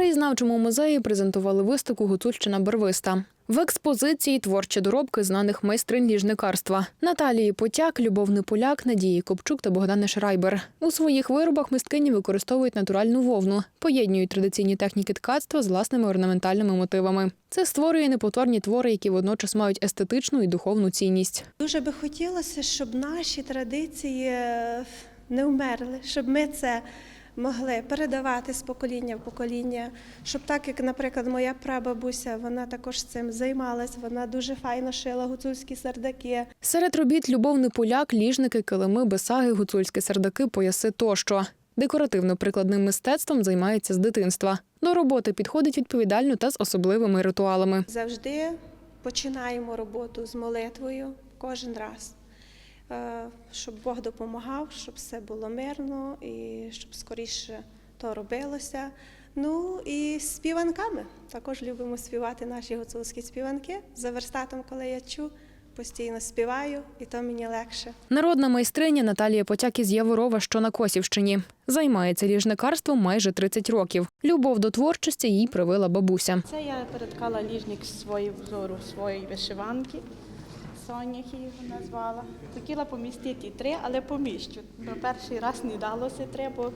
краєзнавчому музеї презентували виставку Гуцульщина Барвиста. В експозиції творчі доробки знаних майстринь ліжникарства Наталії Потяк, Любовний Поляк, Надії Копчук та Богдана Шрайбер. У своїх виробах мисткині використовують натуральну вовну, поєднують традиційні техніки ткацтва з власними орнаментальними мотивами. Це створює неповторні твори, які водночас мають естетичну і духовну цінність. Дуже би хотілося, щоб наші традиції е, не вмерли, щоб ми це могли передавати з покоління в покоління. Щоб так, як, наприклад, моя прабабуся, вона також цим займалась, вона дуже файно шила гуцульські сердаки. Серед робіт любовний поляк, ліжники, килими, бесаги, гуцульські сердаки, пояси тощо. Декоративно-прикладним мистецтвом займається з дитинства. До роботи підходить відповідально та з особливими ритуалами. Завжди починаємо роботу з молитвою кожен раз, щоб Бог допомагав, щоб все було мирно і щоб скоріше то робилося. Ну і співанками. Також любимо співати наші гуцульські співанки. За верстатом, коли я чу, постійно співаю, і то мені легше. Народна майстриня Наталія Потяк із Яворова, що на Косівщині. Займається ліжникарством майже 30 років. Любов до творчості їй привила бабуся. Це я переткала ліжник з своєї взору своєї вишиванки. Соня його назвала. Хотіла помістити три, але поміщу. Бо перший раз не далося три, бо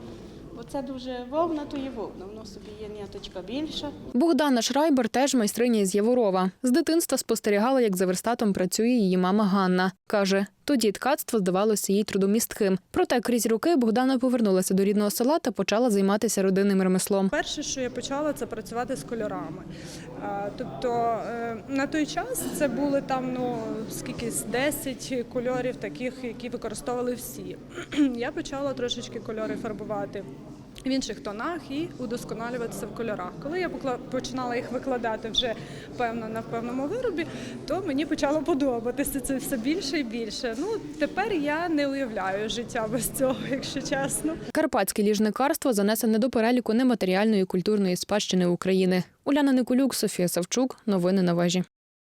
це дуже вовна, то є вовна. Воно собі є ніточка більша. Богдана Шрайбер теж майстриня з Яворова. З дитинства спостерігала, як за верстатом працює її мама Ганна. Каже, тоді ткацтво здавалося їй трудомістким. Проте крізь роки Богдана повернулася до рідного села та почала займатися родинним ремеслом. Перше, що я почала, це працювати з кольорами. Тобто е, на той час це були там ну скільки 10 кольорів, таких, які використовували всі. Я почала трошечки кольори фарбувати. В інших тонах і удосконалюватися в кольорах. Коли я починала їх викладати вже певно на певному виробі, то мені почало подобатися це все більше і більше. Ну тепер я не уявляю життя без цього, якщо чесно. Карпатське ліжникарство занесене до переліку нематеріальної культурної спадщини України. Уляна Николюк, Софія Савчук. Новини на вежі.